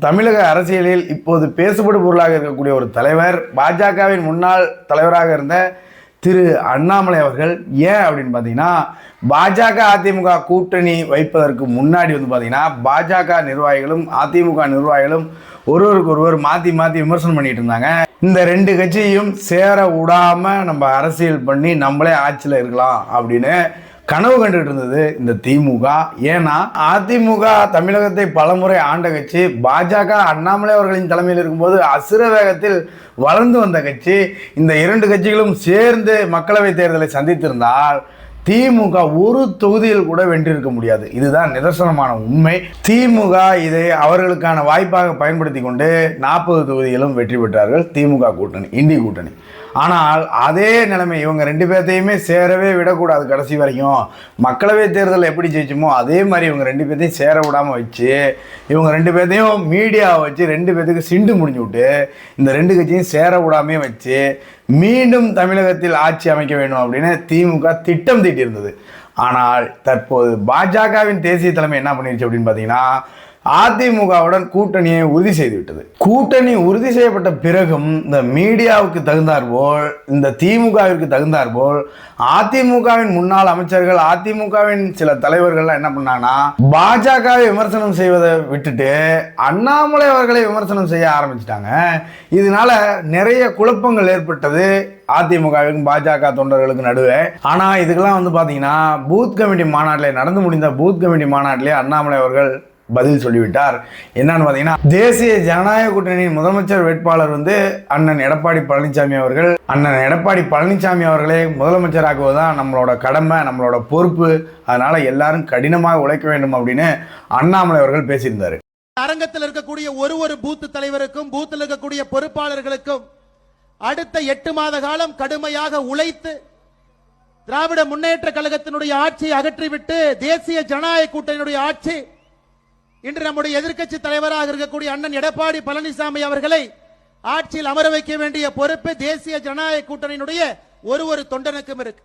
தமிழக அரசியலில் இப்போது பேசுபடு பொருளாக இருக்கக்கூடிய ஒரு தலைவர் பாஜகவின் முன்னாள் தலைவராக இருந்த திரு அண்ணாமலை அவர்கள் ஏன் அப்படின்னு பார்த்தீங்கன்னா பாஜக அதிமுக கூட்டணி வைப்பதற்கு முன்னாடி வந்து பார்த்தீங்கன்னா பாஜக நிர்வாகிகளும் அதிமுக நிர்வாகிகளும் ஒருவருக்கு ஒருவர் மாற்றி மாற்றி விமர்சனம் பண்ணிட்டு இருந்தாங்க. இந்த ரெண்டு கட்சியையும் சேர விடாமல் நம்ம அரசியல் பண்ணி நம்மளே ஆட்சியில் இருக்கலாம் அப்படின்னு கனவு கண்டுகிட்டு இருந்தது இந்த திமுக. ஏன்னா அதிமுக தமிழகத்தை பலமுறை ஆண்ட கட்சி பாஜக அண்ணாமலை அவர்களின் தலைமையில் இருக்கும்போது அசுர வேகத்தில் வளர்ந்து வந்த கட்சி. இந்த இரண்டு கட்சிகளும் சேர்ந்து மக்களவை தேர்தலை சந்தித்திருந்தால் திமுக ஒரு தொகுதியில் கூட வென்றிருக்க முடியாது. இதுதான் நிதர்சனமான உண்மை. திமுக இதை அவர்களுக்கான வாய்ப்பாக பயன்படுத்தி கொண்டு நாற்பது தொகுதிகளும் வெற்றி பெற்றார்கள் திமுக கூட்டணி இந்தி கூட்டணி. ஆனால் அதே நிலைமை இவங்க ரெண்டு பேர்த்தையுமே சேரவே விடக்கூடாது கடைசி வரைக்கும். மக்களவை தேர்தல் எப்படி ஜெயிச்சோமோ அதே மாதிரி இவங்க ரெண்டு பேர்த்தையும் சேர விடாமல் வச்சு இவங்க ரெண்டு பேர்த்தையும் மீடியாவை வச்சு ரெண்டு பேர்த்துக்கு சிண்டு முடிஞ்சு விட்டு இந்த ரெண்டு கட்சியும் சேர விடாமே வச்சு மீண்டும் தமிழகத்தில் ஆட்சி அமைக்க வேண்டும் அப்படின்னு திமுக திட்டம் தீட்டியிருந்தது. ஆனால் தற்போது பாஜகவின் தேசிய தலைமை என்ன பண்ணிருச்சு அப்படின்னு பார்த்தீங்கன்னா அதிமுகவுடன் கூட்டணியை உறுதி செய்து விட்டது கூட்டணி உறுதி செய்யப்பட்ட பிறகும் இந்த மீடியாவுக்கு தகுந்தாற்போல் இந்த திமுகவிற்கு தகுந்தாற்போல் அதிமுகவின் முன்னாள் அமைச்சர்கள் அதிமுகவின் சில தலைவர்கள்லாம் என்ன பண்ணாங்கன்னா பாஜகவை விமர்சனம் செய்வதை விட்டுட்டு அண்ணாமலை அவர்களை விமர்சனம் செய்ய ஆரம்பிச்சிட்டாங்க. இதனால நிறைய குழப்பங்கள் ஏற்பட்டது அதிமுகவுக்கும் பாஜக தொண்டர்களுக்கு நடுவே. ஆனால் இதுக்கெல்லாம் வந்து பார்த்தீங்கன்னா பூத் கமிட்டி மாநாட்டிலே நடந்து முடிந்த பூத் கமிட்டி மாநாட்டிலே அண்ணாமலை அவர்கள் பதில் சொல்லிவிட்டார். என்னன்னு பார்த்தீங்கன்னா தேசிய ஜனநாயக கூட்டணியின் முதலமைச்சர் வேட்பாளர் வந்து அண்ணன் எடப்பாடி பழனிசாமி அவர்கள். அண்ணன் எடப்பாடி பழனிசாமி அவர்களே முதலமைச்சராக்குவதுதான் நம்மளோட கடமை நம்மளோட பொறுப்பு. அதனால எல்லாரும் கடினமாக உழைக்க வேண்டும் அப்படின்னு அண்ணாமலை அவர்கள் பேசியிருந்தார். அரங்கத்தில் இருக்கக்கூடிய ஒரு ஒரு பூத்து தலைவருக்கும் பூத்தில் இருக்கக்கூடிய பொறுப்பாளர்களுக்கும் அடுத்த எட்டு மாத காலம் கடுமையாக உழைத்து திராவிட முன்னேற்ற கழகத்தினுடைய ஆட்சியை அகற்றிவிட்டு தேசிய ஜனநாயக கூட்டணியுடைய ஆட்சி இன்று நம்முடைய எதிர்க்கட்சி தலைவராக இருக்கக்கூடிய அண்ணன் எடப்பாடி பழனிசாமி அவர்களை ஆட்சியில் அமர வைக்க வேண்டிய பொறுப்பு தேசிய ஜனநாயக கூட்டணியினுடைய ஒரு ஒரு தொண்டனுக்கும் இருக்கு.